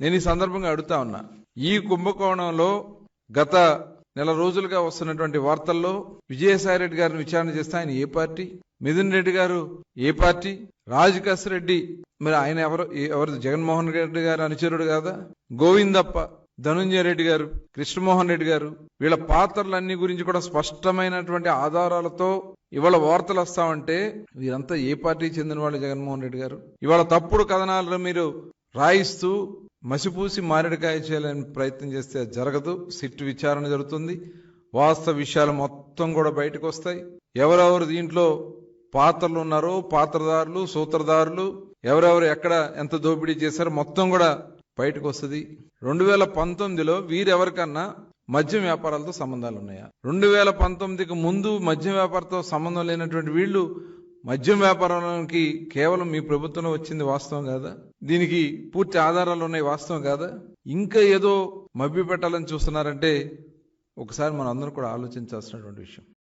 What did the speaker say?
నేను ఈ సందర్భంగా అడుగుతా ఉన్నా. ఈ కుంభకోణంలో గత నెల రోజులుగా వస్తున్నటువంటి వార్తల్లో విజయసాయి రెడ్డి గారిని విచారణ చేస్తే ఆయన ఏ పార్టీ? మిథున్ రెడ్డి గారు ఏ పార్టీ? రాజకాశ్ రెడ్డి మరి ఆయన ఎవరు? ఎవరు? జగన్మోహన్ రెడ్డి గారు అనుచరుడు కాదా? గోవిందప్ప ధనుంజయ రెడ్డి గారు కృష్ణమోహన్ రెడ్డి గారు వీళ్ళ పాత్రలన్నీ గురించి కూడా స్పష్టమైనటువంటి ఆధారాలతో ఇవాళ వార్తలు వస్తామంటే వీరంతా ఏ పార్టీకి చెందిన వాళ్ళు జగన్మోహన్ రెడ్డి గారు? ఇవాళ తప్పుడు కథనాలను మీరు రాయిస్తూ మసిపూసి మారేడుకాయ చేయాలని ప్రయత్నం చేస్తే అది జరగదు. సిట్ విచారణ జరుగుతుంది. వాస్తవ విషయాలు మొత్తం కూడా బయటకు వస్తాయి. ఎవరెవరు దీంట్లో పాత్రలు ఉన్నారో పాత్రదారులు సూత్రధారులు ఎవరెవరు ఎక్కడ ఎంత దోపిడీ చేశారో మొత్తం కూడా బయటకు వస్తుంది. రెండు వేల పంతొమ్మిదిలో వీరెవరికన్నా మద్యం వ్యాపారాలతో సంబంధాలు ఉన్నాయా? రెండు వేల పంతొమ్మిదికి ముందు మద్యం వ్యాపారంతో సంబంధం లేనటువంటి వీళ్ళు మద్యం వ్యాపారానికి కేవలం మీ ప్రభుత్వంలో వచ్చింది వాస్తవం కాదా? దీనికి పూర్తి ఆధారాలు ఉన్నాయి వాస్తవం కాదా? ఇంకా ఏదో మభ్య పెట్టాలని చూస్తున్నారంటే ఒకసారి మనం అందరం కూడా ఆలోచించాల్సినటువంటి విషయం.